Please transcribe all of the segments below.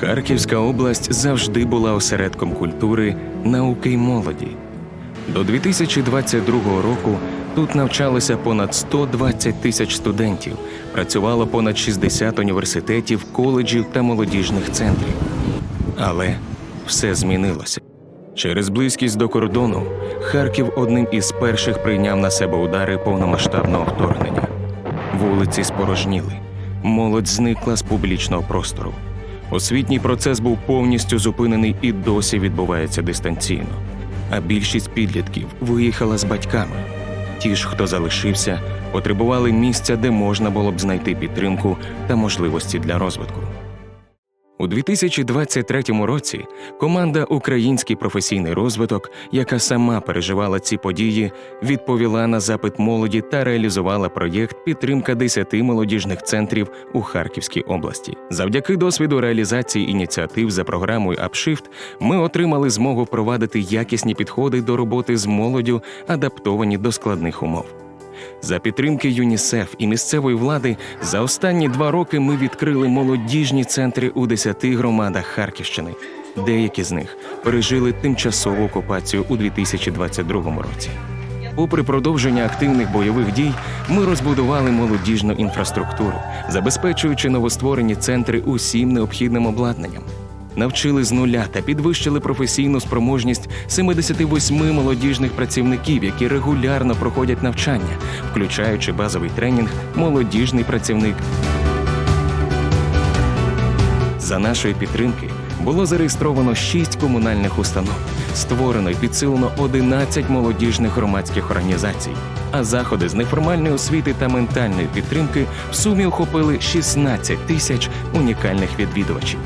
Харківська область завжди була осередком культури, науки й молоді. До 2022 року тут навчалося понад 120 тисяч студентів, працювало понад 60 університетів, коледжів та молодіжних центрів. Але все змінилося. Через близькість до кордону Харків одним із перших прийняв на себе удари повномасштабного вторгнення. Вулиці спорожніли, молодь зникла з публічного простору. Освітній процес був повністю зупинений і досі відбувається дистанційно. А більшість підлітків виїхала з батьками. Ті ж, хто залишився, потребували місця, де можна було б знайти підтримку та можливості для розвитку. У 2023 році команда Український професійний розвиток, яка сама переживала ці події, відповіла на запит молоді та реалізувала проєкт підтримка 10 молодіжних центрів у Харківській області. Завдяки досвіду реалізації ініціатив за програмою Upshift ми отримали змогу впровадити якісні підходи до роботи з молоддю, адаптовані до складних умов. За підтримки ЮНІСЕФ і місцевої влади за останні два роки ми відкрили молодіжні центри у 10 громадах Харківщини. Деякі з них пережили тимчасову окупацію у 2022 році. Попри продовження активних бойових дій, ми розбудували молодіжну інфраструктуру, забезпечуючи новостворені центри усім необхідним обладнанням. Навчили з нуля та підвищили професійну спроможність 78 молодіжних працівників, які регулярно проходять навчання, включаючи базовий тренінг Молодіжний працівник. За нашої підтримки було зареєстровано 6 комунальних установ, створено і підсилено 11 молодіжних громадських організацій. А заходи з неформальної освіти та ментальної підтримки в сумі охопили 16 тисяч унікальних відвідувачів.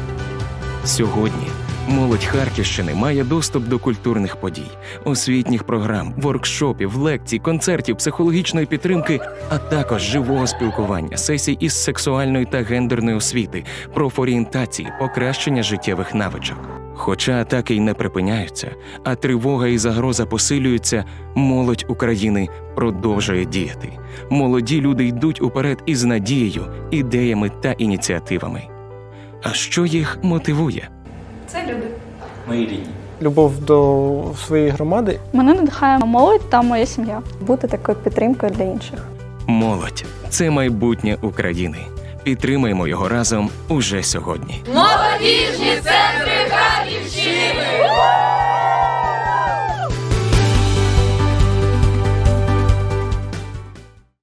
Сьогодні молодь Харківщини має доступ до культурних подій, освітніх програм, воркшопів, лекцій, концертів, психологічної підтримки, а також живого спілкування, сесій із сексуальної та гендерної освіти, профорієнтації, покращення життєвих навичок. Хоча атаки й не припиняються, а тривога і загроза посилюються, молодь України продовжує діяти. Молоді люди йдуть уперед із надією, ідеями та ініціативами. А що їх мотивує? Це люди. Мої рідні. любов до своєї громади Мене надихає молодь та моя сім'я. бути такою підтримкою для інших. Молодь це майбутнє України. Підтримаємо його разом уже сьогодні. Молодіжні центри!